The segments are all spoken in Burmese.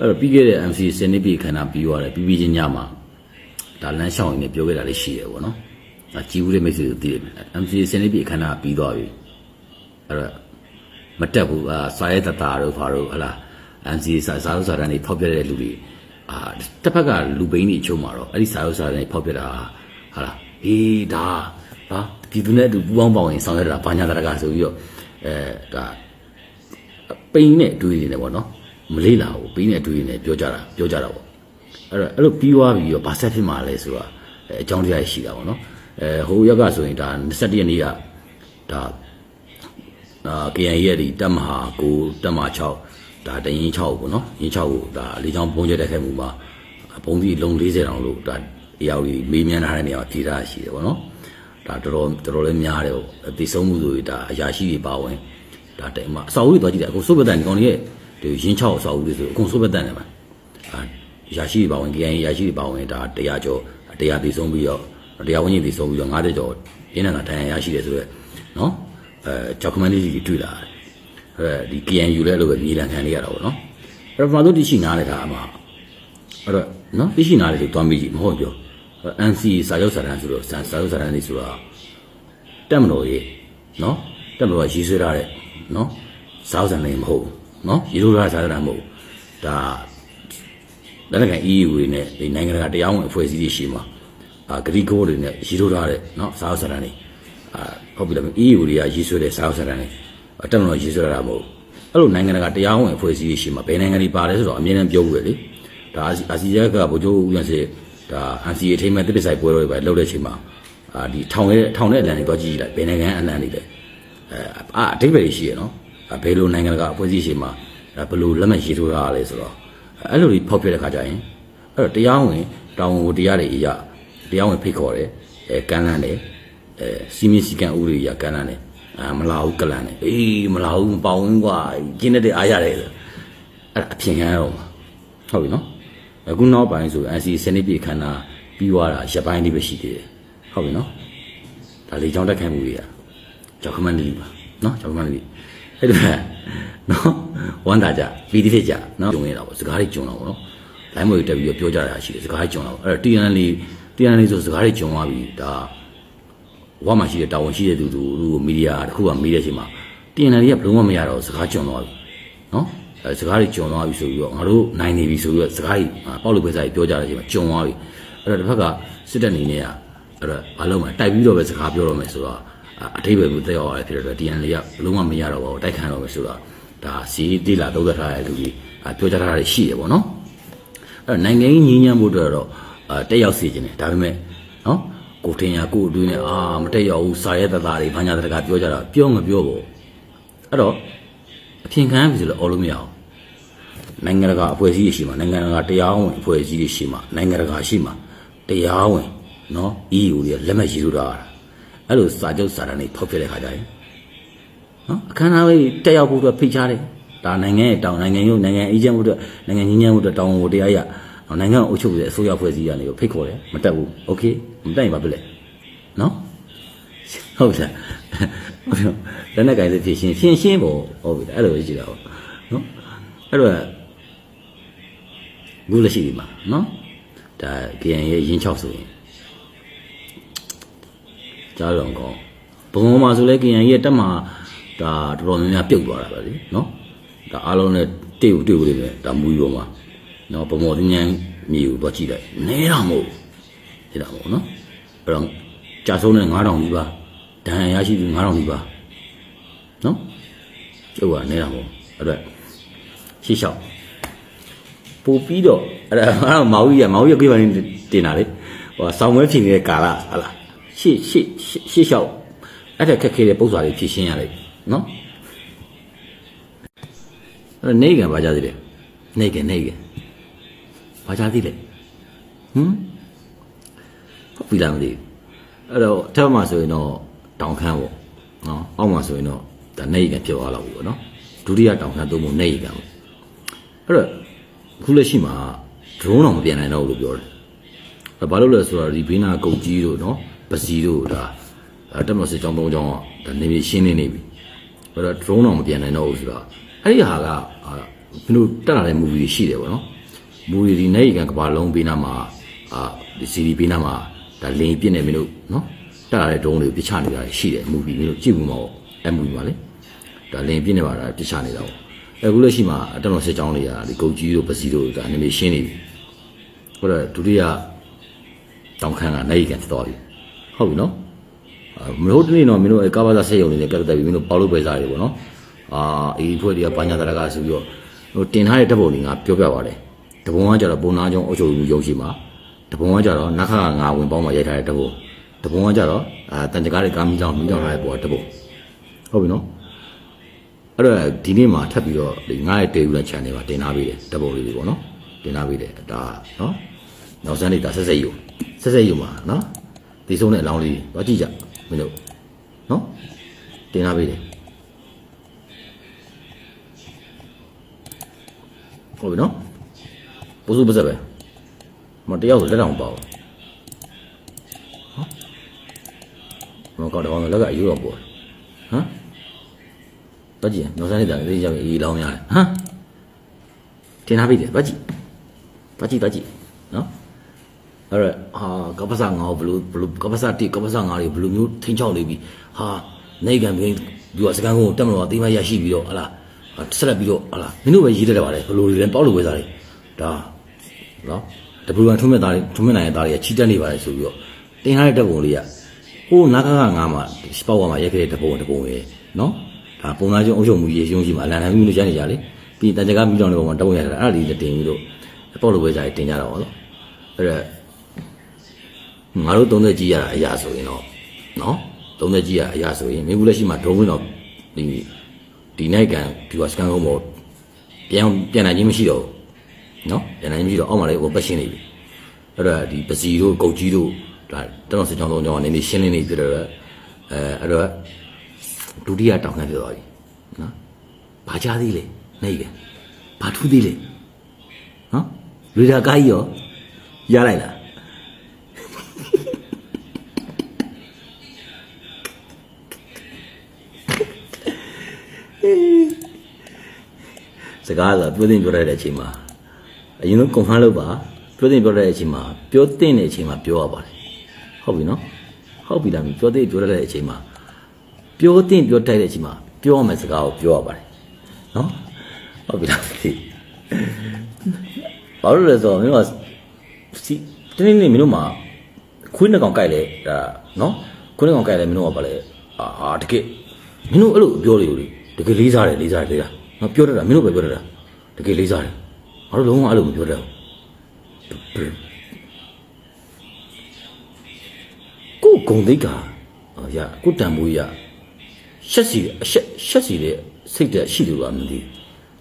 အဲ့တော့ပြီးခဲ့တဲ့ MC စနေပြီခန္ဓာပြီးသွားတယ်ပြီးပြီးချင်းညမှာဒါလမ်းလျှောက်ရင်းနဲ့ပြောခဲ့တာလေးရှိတယ်ပေါ့နော်ဒါကြည်ဦးတဲ့မိတ်ဆွေတို့သိတယ် MC စနေပြီခန္ဓာပြီးသွားပြီအဲ့တော့မတက်ဘူးအာစာရဲတတာတို့ဘာတို့ဟလာ MC စာစာဥစာတန်းတွေဖောက်ပြတဲ့လူတွေအာတစ်ဖက်ကလူပိန်းတွေအချုံမှာတော့အဲ့ဒီစာဥစာတန်းတွေဖောက်ပြတာဟာလားအေးဒါဟာပြည်သူနဲ့အတူပူးပေါင်းပါဝင်ဆောင်ရွက်တာဘာညာတရကဆိုပြီးတော့အဲဒါပိန်းနဲ့အတွေးနေတယ်ပေါ့နော် မလေးလာဘူးပိန်းနဲ့အတွေးနေပြောကြတာပြောကြတာပေါ့အဲ့တော့အဲ့လိုပြီးသွားပြီးတော့ဗာဆက်ဖြစ်မှာလဲဆိုတာအဲအကြောင်းတရားရှိတာပေါ့နော်အဲဟိုရက်ကဆိုရင်ဒါ21ရက်နေ့ကဒါအာ KN ရဲ့ဒီတက်မဟာကိုတက်မ6ဒါတရင်6ပေါ့နော်ရင်6ကိုဒါလေးချောင်းပုံကျတဲ့ခဲ့မှုမှာဘုံဒီလုံး40တောင်လို့ဒါအရာကြီးမေးမြန်းထားတဲ့နေရာမှာဖြေထားရှိတယ်ပေါ့နော်ဒါတော်တော်တော်တော်လေးများတယ်ပေါ့ဒီဆုံးမှုဆိုရင်ဒါအရာရှိတွေပါဝင်ဒါတိုင်မှာအစာအုပ်တွေသွားကြည့်တယ်အခုစုပ်ပတန်ဒီကောင်ကြီးရဲ့ ဒီရင်းချောက်အစာအုပ်တွေဆိုအခုစုပ်ပတန်တယ်မှာအာရာရှိတွေပါဝင် KN ရာရှိတွေပါဝင်ဒါတရားကျော်တရားပြီးဆုံးပြီးတော့တရားဝင်ကြီးပြီးဆုံးပြီးတော့90ကျော်ရင်းနေတာတရားရရှိတယ်ဆိုတော့နော်အဲကြောက်ခမန်းလေးကြီးတွေ့လာတယ်အဲဒီ KNU လဲလို့ပဲမြေလံခံနေရတာပေါ့နော်အဲ့တော့ဘာလို့တရှိနားလဲဒါအမှအဲ့တော့နော်တရှိနားလဲဆိုသွားမိကြည့်မဟုတ်ပြော NC စာရုပ်စာတမ်းဆိုတော့စာရုပ်စာတမ်းလေးဆိုတော့တက်မလို့ရေနော်တက်မလို့ကရေးဆွဲထားတဲ့နော်စားဥစံလည်းမဟုတ်ဘူး နော်ရေးလို့ထားစားတာမဟုတ်ဘူးဒါလက်နက်ကန် EU တွေနဲ့ဒီနိုင်ငံတကာတရားဝင်အဖွဲ့အစည်းတွေရှိမှာအာဂရီကိုတွေနဲ့ရေးလို့ထားတဲ့နော်စားဥစံတွေအာဟုတ်ပြီလား EU တွေကရေးဆွဲတဲ့စားဥစံတွေတက်မလို့ရေးဆွဲထားတာမဟုတ်ဘူးအဲ့လိုနိုင်ငံတကာတရားဝင်အဖွဲ့အစည်းတွေရှိမှာဘယ်နိုင်ငံတွေပါတယ်ဆိုတော့အမြဲတမ်းပြောဘူးလေဒါအာဆီယံကဗိုလ်ချုပ်ဦးရန်စေဒါ NCA ထိမှတ်တစ်ပစ်ဆိုင်ပွဲတော်တွေပဲလုပ်တဲ့အချိန်မှာအာဒီထောင်ရဲ့ထောင်တဲ့အလံတွေတော့ကြည့်ကြည့်လိုက်ဘယ်နိုင်ငံအလံတွေလဲအဲအာအဓိပ္ပာယ်ရှိရနော်အဲ ဘယ်လိုနိုင်ငံတကာအဖွဲ့အစည်းရှိမှာအဲဘယ်လိုလက်မှတ်ရေးထိုးထားရလဲဆိုတော့အဲ့လိုကြီးဖောက်ပြတဲ့ခါကျရင်အဲ့တော့တရားဝင်တောင်းဝန်တရားတွေအရာတရားဝင်ဖိတ်ခေါ်တယ်အဲကမ်းလှမ်းတယ်အဲစီမင်းစီကံဥပဒေအရာကမ်းလှမ်းတယ်အာမလာဘူးကလန်တယ်အေးမလာဘူးမပေါဝင်ကွာကျင်းတဲ့အားရတယ်ဆိုအဲ့ဒါအဖြစ်ခံရတော့မှာဟုတ်ပြီနော်အခုနောက်ပိုင်းဆို NC စနစ်ပြခန္ဓာပြီးသွားတာရပ်ပိုင်းလေးပဲရှိသေးတယ်ဟုတ်ပြီနော်ဒါလေကြောင်းတက်ခိုင်းမှုတွေကကြောက်ခမန်းလေးပါနော်ကြောက်ခမန်းလေး အဲ့ဒါနော်ဝမ်းသာကြပီတိဖြစ်ကြနော်ဂျုံနေတာပေါ့စကားတွေဂျုံတာပေါ့နော်လိုင်းမွေတက်ပြီးတော့ပြောကြတာရှိတယ်စကားတွေဂျုံတာပေါ့အဲ့တော့ TN လေး TN လေးဆိုစကားတွေဂျုံသွားပြီဒါဝါမှာရှိတဲ့တာဝန်ရှိတဲ့သူသူတို့မီဒီယာတစ်ခုကမေးတဲ့အချိန်မှာ TN လေးကဘယ်လုံးမရတော့စကားဂျုံသွားပြီနော်အဲစကားတွေဂျုံသွားပြီဆိုပြီးတော့ငါတို့နိုင်နေပြီဆိုပြီးတော့စကားတွေပေါက်လို့ပဲစားကြီးပြောကြတဲ့အချိန်မှာဂျုံသွားပြီအဲ့တော့တစ်ဖက်ကစစ်တပ်အနေနဲ့ကအဲ့တော့ဘာလို့မတိုက်ပြီးတော့ပဲစကားပြောတော့မယ်ဆိုတော့ အထိပ္ပယ်ကိုတက်ရောက်ရတယ်ဖြစ်တဲ့အတွက် DN လေးကဘလုံးမမရတော့ဘူးတိုက်ခံတော့မယ်ဆိုတော့ဒါစီတိလာသုံးသက်ထားတဲ့လူကြီးပြောကြတာတွေရှိတယ်ပေါ့နော်အဲ့တော့နိုင်ငံကြီးငြင်းညမ်းဖို့အတွက်တော့အဲတက်ရောက်စီခြင်းတယ်ဒါပေမဲ့နော်ကိုထင်ရကိုအတွင်းနဲ့အာမတက်ရောက်ဘူးစာရဲတသားတွေဘာညာတကာပြောကြတာပြောမပြောပေါ့အဲ့တော့အဖြစ်ခံပြီဆိုတော့အော်လို့မရအောင်နိုင်ငံတကာအဖွဲ့အစည်းတွေရှိမှာနိုင်ငံတကာတရားဝင်အဖွဲ့အစည်းတွေရှိမှာနိုင်ငံတကာရှိမှာတရားဝင်နော် EU တွေလက်မှတ်ရေးထိုးတာ အဲ့လိုစာချုပ်စာတမ်းတွေဖောက်ပြတဲ့ခါကျရင်နော်အခမ်းအနားလေးတက်ရောက်ဖို့အတွက်ဖိတ်ချတယ်ဒါနိုင်ငံရဲ့တောင်းနိုင်ငံရုံးနိုင်ငံအေဂျင့်မှုအတွက်နိုင်ငံငင်းညမ်းမှုအတွက်တောင်းဝန်တရားရနိုင်ငံအုပ်ချုပ်တဲ့အစိုးရဖွဲ့စည်းရနေကိုဖိတ်ခေါ်တယ်မတက်ဘူးโอเคမတက်ရင်ဘာဖြစ်လဲနော်ဟုတ်လားလက်နဲ့ကြိုင်စစ်ဖြစ်ရှင်းရှင်းရှင်းပေါ့ဟုတ်ပြီအဲ့လိုကြည့်တာပေါ့နော်အဲ့တော့ဘူးလက်ရှိဒီမှာနော်ဒါ KN ရဲ့ရင်းချောက်ဆိုရင် ကြားတော့ကောင်းဘုံပေါ်မှာဆိုလဲကင်ရရဲ့တက်မှာဒါတော်တော်များများပြုတ်သွားတာပဲလေနော်ဒါအားလုံးနဲ့တိတ်ကိုတွေ့ကိုလေးပဲဒါမူကြီးပေါ်မှာနော်ဘုံပေါ်တင်းញမ်းမြေကိုတော့ကြည့်လိုက်နဲတော့မဟုတ်ဖြစ်တာပေါ့နော်အဲ့တော့ကြာဆုံးတဲ့9000ကြီးပါဒဏ်ရာရရှိသူ9000ကြီးပါနော်ကျုပ်ကနဲတာပေါ့အဲ့တော့ရှေ့လျှောက်ပို့ပြီးတော့အဲ့ဒါအဲ့ဒါမောင်ကြီးကမောင်ကြီးကပြပါနေတင်တာလေဟိုဆောင်းဝဲဖြင်နေတဲ့ကာလဟာလား ရှေ့ရှေ့ရှေ့ရှေ့လျှောက်အဲ့ဒါခက်ခဲတဲ့ပုံစံတွေဖြည့်ရှင်းရလိုက်နော်အဲ့တော့နေကဘာကြသေးလဲနေကနေကဘာကြသေးလဲဟမ်ဟုတ်ပြီလားမသိဘူးအဲ့တော့အထက်မှာဆိုရင်တော့တောင်ခမ်းပေါ့နော်အောက်မှာဆိုရင်တော့ဒါနေကပြောသွားလောက်ပြီပေါ့နော်ဒုတိယတောင်ခမ်းသို့မဟုတ်နေကပေါ့အဲ့တော့အခုလက်ရှိမှာ drone တော့မပြန်နိုင်တော့ဘူးလို့ပြောတယ်ဘာလို့လဲဆိုတော့ဒီဘေးနာကုတ်ကြီးတို့နော် ပစီတို့ဒါအဲတက်မလို့စစ်ကြောင်းသုံးကြောင်းကဒါနေပြီးရှင်းနေနေပြီအဲ့တော့ drone တော့မပြန်နိုင်တော့ဘူးဆိုတော့အဲ့ဒီဟာကအာမင်းတို့တက်လာတဲ့ movie တွေရှိတယ်ပေါ့နော် movie ဒီနိုင်ကန်ကဘာလုံးပေးနာမှာအာဒီ CD ပေးနာမှာဒါလင်ပြစ်နေမင်းတို့နော်တက်လာတဲ့ဒုံးတွေကိုပြချနေတာရှိတယ် movie မင်းတို့ကြည့်ဘူးမဟုတ်အဲ့ movie ပါလေဒါလင်ပြစ်နေပါတာပြချနေတာပေါ့အခုလက်ရှိမှာအတက်တော်စစ်ကြောင်းတွေကဒီကုတ်ကြီးတို့ပစီတို့ဒါ animation နေပြီဟိုတော့ဒုတိယတောင်ခန်းကနိုင်ကန်တော်ပြီ ဟုတ်ပြီနော်အာမလို့တနေ့တော့မင်းတို့အဲကာဘာသာဆက်ရုံနေတဲ့ကပ်တက်ပြီးမင်းတို့ပေါလို့ပဲစားတယ်ပေါ့နော်အာအေးဖွဲ့တွေကဘာညာတရကဆိုပြီးတော့ဟိုတင်ထားတဲ့ဓာတ်ပုံတွေငါပြောပြပါတယ်တပုံကကြတော့ပုံနာကြောင့်အုပ်ချုပ်မှုရုံရှိမှာတပုံကကြတော့နခကငါဝင်ပေါင်းမှာရိုက်ထားတဲ့ဓာတ်ပုံတပုံကကြတော့အာတန်ကြကားတွေကာမီကြောင့်မီးကြောင့်ထားတဲ့ပုံကဓာတ်ပုံဟုတ်ပြီနော်အဲ့တော့ဒီနေ့မှာထပ်ပြီးတော့ဒီငါရဲ့တေယူတဲ့ channel မှာတင်ထားပေးတယ်ဓာတ်ပုံလေးတွေပေါ့နော်တင်ထားပေးတယ်ဒါနော်နောက်စမ်းနေတာဆက်ဆက်ယူဆက်ဆက်ယူမှာနော် ဒီဆုံးတဲ့အလောင်းလေးတော့ကြည့်ကြမင်းတို့နော်တင်ထားပေးတယ်ဟုတ်ပြီနော်ပိုးစုပါစက်ပဲမတယောက်ဆိုလက်တောင်ပေါ့ဟောမကောက်တော့လက်ကအယူတော့ပေါ့ဟမ်တော့ကြည့်နောက်စမ်းနေတာသိကြပြီအေးလောင်းရတယ်ဟမ်တင်ထားပေးတယ်တော့ကြည့်တော့ကြည့်တော့ကြည့်နော် အဲ့တော့ဟာကပ္ပစငါကိုဘလူးဘလူးကပ္ပစတိကပ္ပစငါတွေဘလူးမျိုးထိန်းချောက်နေပြီဟာနေကံပြင်းသူကစကန်ကုန်းကိုတက်မလို့အသေးမရရှိပြီးတော့ဟလာဆက်လက်ပြီးတော့ဟလာမင်းတို့ပဲရေးတတ်တယ်ပါလေဘလူးတွေလည်းပေါက်လို့ပဲစားတယ်ဒါနော်တပူကထုံးမဲ့သားတွေထုံးမဲ့နိုင်တဲ့သားတွေကချီတက်နေပါလေဆိုပြီးတော့တင်ထားတဲ့တပ်ပုံလေးကဟိုနာကကငါမှစပေါက်ကမှရက်ခဲ့တဲ့တပ်ပုံတပ်ပုံပဲနော်ဒါပုံသားချင်းအုပ်ချုပ်မှုရေရှုံးရှိမှအလန်တိုင်းမျိုးလို့ကြားနေကြလေပြီးတန်ကြကမိတော်တွေပေါ်မှာတပ်ပုံရတာအဲ့ဒါလေးတင်ပြီးတော့ပေါက်လို့ပဲစားတယ်တင်ကြတော့ဗောနော်အဲ့ဒါ ငါတို့သုံးသက်ကြည့်ရတာအရာဆိုရင်တော့နော်သုံးသက်ကြည့်ရအရာဆိုရင်မိဘူးလက်ရှိမှာဒုံဝင်တော့ဒီဒီနိုင်ကန်ဒီဝစကန်ကုန်းပေါ်ပြန်ပြန်နိုင်ခြင်းမရှိတော့ဘူးနော်ပြန်နိုင်ခြင်းမရှိတော့အောက်မှာလည်းဟိုပတ်ရှင်းနေပြီအဲ့တော့ဒီပစီတို့ကုတ်ကြီးတို့ဒါတတော်စကြောင်းသုံးကြောင်းကနေနေရှင်းလင်းနေပြတော့အဲအဲ့တော့ဒုတိယတောင်ခံဖြစ်သွားပြီနော်ဘာကြသေးလဲနေကဘာထူးသေးလဲနော်လူဒါကားကြီးရောရလိုက်လား စကားဆိုတာပြောတင်ပြောရတဲ့အချိန်မှာအရင်ဆုံး confirm လုပ်ပါပြောတင်ပြောရတဲ့အချိန်မှာပြောတင်တဲ့အချိန်မှာပြောရပါတယ်ဟုတ်ပြီနော်ဟုတ်ပြီလားပြောတင်ပြောရတဲ့အချိန်မှာပြောတင်ပြောတိုက်တဲ့အချိန်မှာပြောရမယ့်စကားကိုပြောရပါတယ်နော်ဟုတ်ပြီလားဒီဘာလို့လဲဆိုတော့မင်းကစီတနေ့နေ့မင်းတို့မှာခွေးနှစ်ကောင်ကြိုက်လဲဒါနော်ခွေးနှစ်ကောင်ကြိုက်လဲမင်းတို့ကဘာလဲအာတကယ်မင်းတို့အဲ့လိုပြောလေလေတကယ်လေးစားတယ်လေးစားတယ်လေးစား ငါပြောတတ်တာမင်းတို့ပဲပြောတတ်တာတကယ်လေးစားတယ်ငါတို့လုံးဝအဲ့လိုမပြောတတ်ဘူးကိုဂုံသိက္ခာအာရကိုတန်မိုးရရှက်စီအရှက်ရှက်စီတဲ့စိတ်တက်ရှိတယ်လို့ကမသိဘူး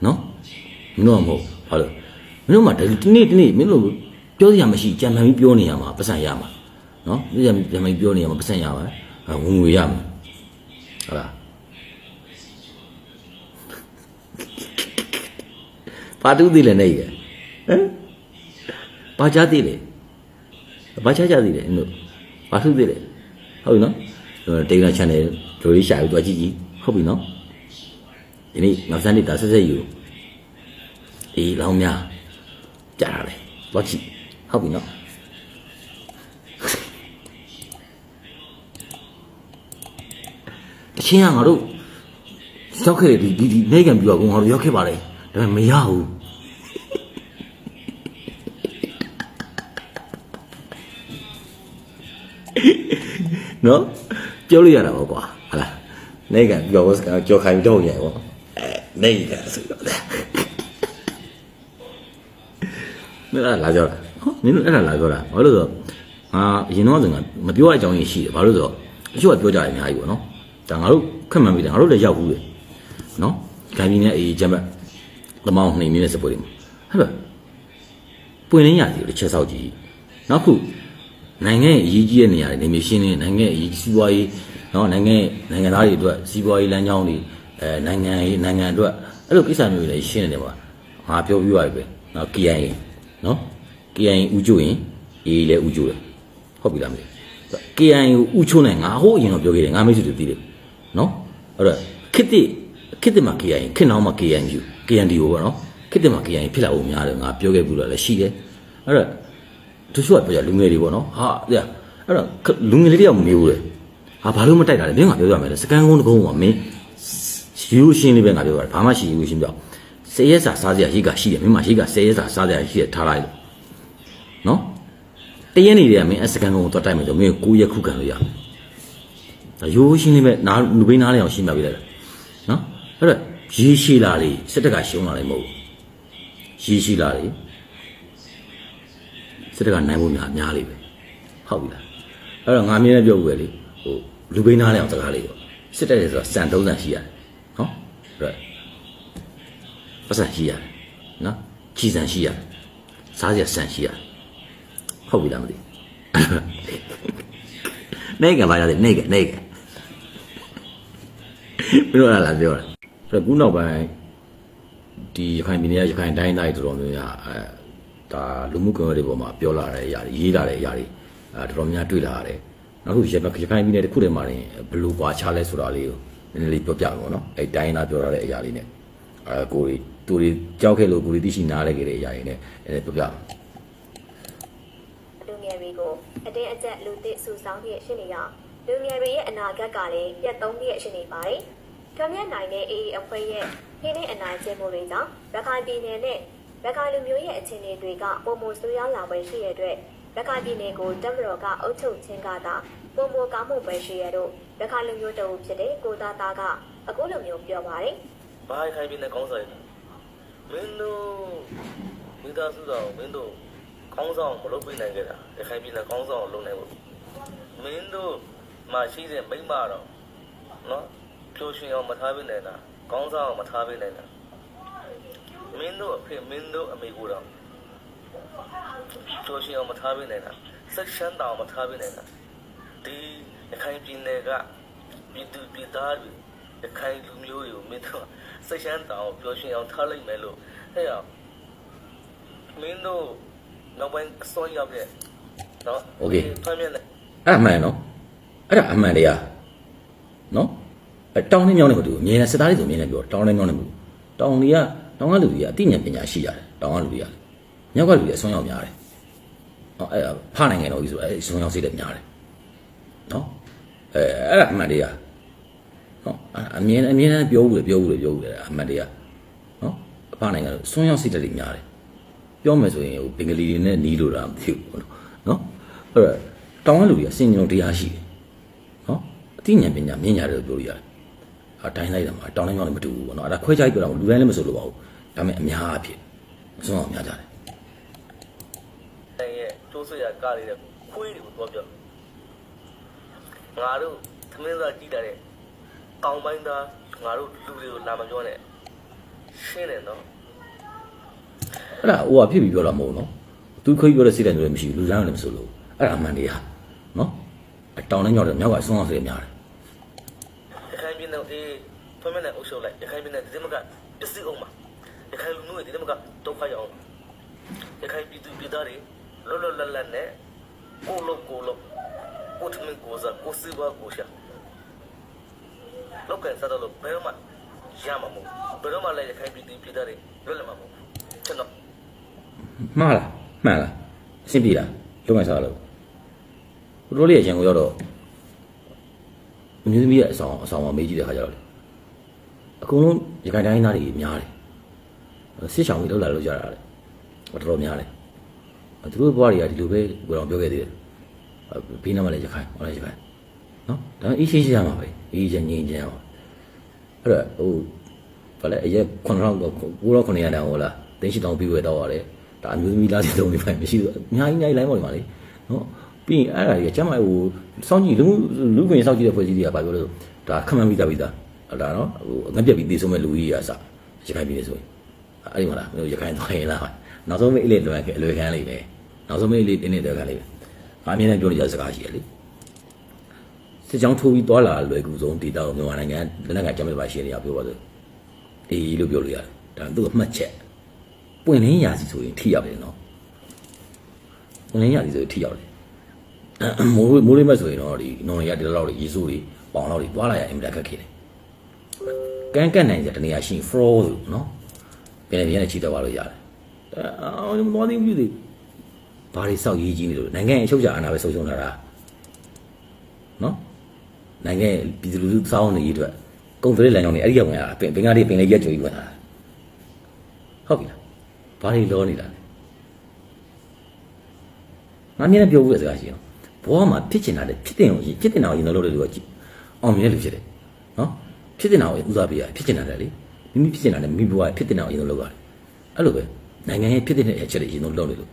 နော်မင်းတို့ကမဟုတ်ဘာလို့မင်းတို့မှဒီနေ့ဒီနေ့မင်းတို့ပြောစရာမရှိကြံမှန်ပြီးပြောနေရမှာပတ်စံရမှာနော်ကြံကြံမှန်ပြီးပြောနေရမှာပတ်စံရမှာဝင်ငွေရမှာဟုတ်လား ဘာတူးသေးလဲနေရဟမ်ဘာချသေးလဲဘာချချသေးလဲတို့ဘာတူးသေးလဲဟုတ်ပြီနော်တေဂရာ channel တို့လေးရှာပြီးတော့ကြည့်ကြည့်ဟုတ်ပြီနော်ဒီနေ့နောက်စမ်းနေတာဆက်ဆက်ယူအေးလောင်းများကြားရလေတော့ကြည့်ဟုတ်ပြီနော်တချင်းကငါတို့ ရောက်ခဲ့တဲ့ဒီဒီဒီနေကန်ပြူကငါတို့ရောက်ခဲ့ပါလေဒါပေမဲ့မရဘူးနော်ပြောလို့ရတာပေါ့ကွာဟာလားနေကန်ပြူကကြော်ခိုင်တော့ရပေါ့အဲနေကန်ဆိုတော့မင်းအဲ့လာကြောတာဟောမင်းတို့အဲ့ဒါလာကြောတာဘာလို့ဆိုတော့အာအရင်တော့ကမပြောတဲ့အကြောင်းကြီးရှိတယ်ဘာလို့ဆိုတော့အချို့ကပြောကြတယ်အများကြီးပေါ့နော်ဒါငါတို့ခက်မှန်ပြီတယ်ငါတို့လည်းရောက်ဘူးလေ နော်ဂိုင်းကြီးနဲ့အေးချက်မဲ့သမောင်းနှိမ်နေတဲ့စပွဲတွေမှာဟဲ့ဗျပွင့်လင်းရစီကိုတစ်ချက်ဆောက်ကြည့်နောက်ခုနိုင်ငံရဲ့အရေးကြီးတဲ့နေရာတွေနေမြေရှင်းနေနိုင်ငံရဲ့အရေးစီးပွားရေးနော်နိုင်ငံရဲ့နိုင်ငံသားတွေအတွက်စီးပွားရေးလမ်းကြောင်းတွေအဲနိုင်ငံရေးနိုင်ငံအတွက်အဲ့လိုကိစ္စမျိုးတွေလည်းရှင်းနေတယ်ပါငါပြောပြရပြီပဲနော် KIA နော် KIA ဥကျိုးရင်အေးလည်းဥကျိုးတယ်ဟုတ်ပြီလားမသိ KIA ကိုဥချိုးနေငါဟိုးအရင်တော့ပြောခဲ့တယ်ငါမိတ်ဆွေတွေသိတယ်နော်အဲ့တော့ခစ်တိ ခစ်တိမှာ KIA ခစ်နောက်မှာ KNU KNDO ပေါ့နော်ခေတ္တမှာ KIA ဖြစ်လာဖို့များတယ်ငါပြောခဲ့ဘူးတော့လည်းရှိတယ်အဲ့တော့သူတို့ကပြောကြလူငယ်တွေပေါ့နော်ဟာအဲ့အဲ့တော့လူငယ်လေးတယောက်မနေဘူးလေဟာဘာလို့မတိုက်တာလဲမင်းကပြောရမယ်လေစကန်ကုန်းတကုန်းကမင်းယူရှင်းလေးပဲငါပြောတာဘာမှရှိယူရှင်းပြောစေရက်စာစားစရာရှိကရှိတယ်မင်းမရှိကစေရက်စာစားစရာရှိတယ်ထားလိုက်လို့နော်တရက်နေတယ်မင်းအစကန်ကုန်းကိုတွတ်တိုက်မယ်ဆိုမင်းကိုရက်ခုခံလို့ရမယ်ရိုးရှင်းလေးပဲနားလူပိန်းနားလေးအောင်ရှင်းပြပေးလိုက်တယ်နော် အဲ့တော့ရေရှိလာလေစစ်တပ်ကရှုံးလာတယ်မဟုတ်ဘူးရေရှိလာလေစစ်တပ်ကနိုင်ဖို့များများလေးပဲဟုတ်ပြီလားအဲ့တော့ငါမြင်နေပြောဘူးပဲလေဟိုလူပိန်းနားလေးအောင်စကားလေးပေါ့စစ်တပ်တွေဆိုတော့စံသုံးစံရှိရတယ်နော်အဲ့ပတ်စံရှိရတယ်နော်ကြည်စံရှိရတယ်စားစရာစံရှိရတယ်ဟုတ်ပြီလားမသိနေကဘာရတယ်နေကနေကမင်းတို့လားလာပြောတာ အဲ့တော့ခုနောက်ပိုင်းဒီရခိုင်ပြည်နယ်ကရခိုင်တိုင်းတိုင်းတော်တော်များများအဲဒါလူမှုကွန်ရက်တွေပေါ်မှာပြောလာတဲ့အရာတွေရေးလာတဲ့အရာတွေအဲတော်တော်များများတွေ့လာရတယ်နောက်ခုရခိုင်ရခိုင်ပြည်နယ်တစ်ခုတည်းမှာနေဘယ်လိုကွာခြားလဲဆိုတာလေးကိုနည်းနည်းလေးပြောပြအောင်နော်အဲတိုင်းသားပြောလာတဲ့အရာလေးနဲ့အဲကိုရီတူရီကြောက်ခဲ့လို့ကိုရီသိရှိနားလဲခဲ့တဲ့အရာတွေနဲ့အဲပြောပြအောင်လူငယ်တွေကိုအတင်းအကျပ်လူသစ်စုဆောင်းပြီးရှိနေရလူငယ်တွေရဲ့အနာဂတ်ကလည်းပြတ်သုံးပြီးရှိနေပါတယ်။ ထွန်မြတ်နိုင်တဲ့ AA အဖွဲ့ရဲ့ဖိနှိပ်အနိုင်ကျင့်မှုတွေကြောင့်ရခိုင်ပြည်နယ်နဲ့ရခိုင်လူမျိုးရဲ့အခြေအနေတွေကပုံမဆိုးရွားလာပွဲရှိရတဲ့အတွက်ရခိုင်ပြည်နယ်ကိုတပ်မတော်ကအုပ်ချုပ်ခြင်းကသာပုံမကောင်းမှုပဲရှိရတော့ရခိုင်လူမျိုးတအုပ်ဖြစ်တဲ့ကိုသားသားကအခုလိုမျိုးပြောပါတယ်။ဘာခိုင်ပြည်နယ်ကောင်းဆိုင်မင်းတို့မိသားစုတော်မင်းတို့ကောင်းဆောင်မလုပ်ပြနိုင်ကြတာရခိုင်ပြည်နယ်ကောင်းဆောင်လုပ်နိုင်ဖို့မင်းတို့မရှိတဲ့မိမတော့နော် ကျိုးရှင်အောင်မထားပြနိုင်တာကောင်းဆောင်အောင်မထားပြနိုင်တာမင်းတို့အဖေမင်းတို့အမေကိုတော့ကျိုးရှင်အောင်မထားပြနိုင်တာဆက်ရှမ်းတောင်မထားပြနိုင်တာဒီရခိုင်ပြည်နယ်ကပြည်သူပြည်သားတွေရခိုင်လူမျိုးတွေကိုမင်းတို့စိတ်ရှမ်းတောင်ပျော်ရွှင်အောင်ထားလိုက်မယ်လို့ဟဲ့ရမင်းတို့နောက်ပိုင်းအစွမ်းရောက်တဲ့နော်ဖမ်းမြက်နဲ့အဲ့ဒါမှန်နော်အဲ့ဒါအမှန်တရားနော် အဲတောင်းနေမြောင်းနေမတူဘူးအမြင်နဲ့စစ်သားတွေဆိုအမြင်နဲ့ပြောတောင်းနေမြောင်းနေမတူဘူးတောင်းတွေကတောင်းကလူတွေကအသိဉာဏ်ပညာရှိရတယ်တောင်းကလူတွေကမြောက်ကလူတွေအစွမ်းရောက်များတယ်ဟောအဲ့ဒါဖနိုင်ငံတော်ကြီးဆိုအဲ့အစွမ်းရောက်စိတ်တွေများတယ်နော်အဲအဲ့ဒါအမှန်တရားနော်အမြင်အမြင်နဲ့ပြောဘူးလေပြောဘူးလေပြောဘူးလေအမှန်တရားနော်ဖနိုင်ငံတော်စွမ်းရောက်စိတ်တွေများတယ်ပြောမယ်ဆိုရင်ဟိုဘင်္ဂလီတွေနဲ့နီးလို့တာမသိဘူးနော်အဲ့တော့တောင်းကလူတွေကစင်ကြုံတရားရှိတယ်နော်အသိဉာဏ်ပညာမြင်ရတယ်လို့ပြောလို့ရတယ် အတိုင်းလိုက်တယ်မှာတောင်းတိုင်းကြောင်းလည်းမတူဘူးပေါ့နော်အဲ့ဒါခွဲခြားပြောတာမဟုတ်လူတိုင်းလည်းမဆိုလို့ပါဘူးဒါပေမဲ့အများအဖြစ်အဆုံးအောင်များကြတယ်တဲ့ရဲ့ကျိုးဆွေရကားလေးတဲ့ခွေးတွေကိုတော့ပြောငါတို့သမင်းသားကြည့်တာတဲ့ကောင်းပိုင်းသားငါတို့လူတွေကိုလာမပြောနဲ့ရှင်းတယ်နော်အဲ့ဒါဟိုကဖြစ်ပြီးပြောတာမဟုတ်နော်သူခွဲပြောတဲ့စိတ်တိုင်းလည်းမရှိဘူးလူတိုင်းလည်းမဆိုလို့အဲ့ဒါအမှန်တရားနော်အတောင်းတိုင်းကြောင်းလည်းမြောက်ကအဆုံးအောင်ဆိုရများတယ်ရခိုင်ပြည်နယ်အေး ဖမ်းမြက်နဲ့အုပ်ချုပ်လိုက်ရခိုင်ပြည်နယ်ဒီမကပစ္စည်းအောင်ပါရခိုင်လူမျိုးတွေဒီမကဒုက္ခရောက်အောင်ရခိုင်ပြည်သူပြည်သားတွေလောလောလတ်လတ်နဲ့ကိုလုံးကိုလုံးကိုထမင်းကိုစားကိုစီပါ အဆင်ပြေလားလုံးဝစားလို့ဘရိုလေးရရန်ကိုရောက်တော့အမျိုးသမီးရဲ့အဆောင်အဆောင်မှာမေးကြည့်တဲ့ခါကျတော့လေအကုန်လုံးရခိုင်တိုင်းသားတွေများတယ်စစ်ဆောင်ပြီးလောက်လာလို့ကြတာလေတော်တော်များတယ်သူတို့ဘွားတွေကဒီလိုပဲကိုယ်တော်ပြောခဲ့သေးတယ်ဘေးနားမှာလည်းရခိုင်ဟောလည်းရခိုင်နော်ဒါအေးရှိရှိရမှာပဲအေးချင်ငြိမ်ချင်ရမှာအဲ့တော့ဟိုဘာလဲအရက်9000တော့9900တောင်ဟောလားတင်းရှိတောင်ပြီးဝဲတော့ရတယ်ဒါအမျိုးသမီးလားတဲ့တုံးနေပိုင်မရှိဘူးအများကြီးအများကြီးလိုင်းပေါ်နေပါလေနော်ပြီးရင်အဲ့ဒါကြီးကျမ်းမာဟိုစောင့်ကြည့်လူလူခွင့်စောင့်ကြည့်တဲ့ဖွဲ့စည်းတွေကဘာပြောလဲဆိုဒါခမှန်ပြီးသားပြီးသား ဒါနော်ဟိုငှက်ပြက်ပြီးတည်ဆုံးမဲ့လူကြီးရာစရခိုင်ပြည်နေဆိုရင်အဲ့ဒီမှာလားရခိုင်သွားရင်လားနောက်ဆုံးမေးအလေးလွယ်ခဲ့အလွယ်ခံလိုက်ပဲနောက်ဆုံးမေးအလေးတင်းနေတယ်ခံလိုက်ပဲငါအမြင်နဲ့ပြောနေကြစကားရှိရလေစစ်ကြောင်းထိုးပြီးသွားလာလွယ်ကူဆုံးဒေတာကိုမြန်မာနိုင်ငံလက်နက်ကကျမ်းမဲ့ပါရှိနေရပြောပါစို့အေးလို့ပြောလို့ရတယ်ဒါသူ့အမှတ်ချက်ပွင့်လင်းရာစီဆိုရင်ထိရောက်တယ်နော်ပွင့်လင်းရာစီဆိုရင်ထိရောက်တယ်မိုးမိုးလေးမဆိုရင်တော့ဒီနော်ရတဲ့လောက်တွေရေစိုးတွေပေါင်လောက်တွေသွားလာရအင်မတန်ခက်ခဲတယ် ကန်ကန်နိုင်ကြတနေရာရှိရင် fraud လို့နော်ပင်လယ်ပြင်နဲ့ချီတော့ပါလို့ရတယ်အဲအော်မသွားသေးဘူးပြည်ဘာတွေစောက်ရေးကြီးနေလို့နိုင်ငံရဲ့အချုပ်ချာအာဏာပဲဆုံးရှုံးလာတာနော်နိုင်ငံရဲ့ပြည်သူလူထုစောင်းနေရေးအတွက်ကုန်သွယ်လမ်းကြောင်းတွေအဲ့ဒီရောက်ဝင်လာတာပင်ဘင်္ဂလားဒေ့ရှ်ပင်လယ်ရက်ကြိုကြီးဝင်လာတာဟုတ်ပြီလားဘာတွေလောနေတာလဲငါမြင်တဲ့ပြောဘူးတဲ့စကားရှိအောင်ဘောမှာဖြစ်ချင်တာလေဖြစ်တင်အောင်ဖြစ်တင်တာကိုရင်တော့လုပ်တယ်လို့ကကြည့်အောင်မြင်တဲ့လူဖြစ်တယ်နော် ဖြစ်တင်တာကိုဦးစားပေးရဖြစ်ချင်တာလေမိမိဖြစ်ချင်တာလေမိမိဘဝဖြစ်တင်တာကိုရင်တော့လုပ်ရတယ်အဲ့လိုပဲနိုင်ငံရဲ့ဖြစ်တဲ့အချက်တွေရင်တော့လုပ်နေလို့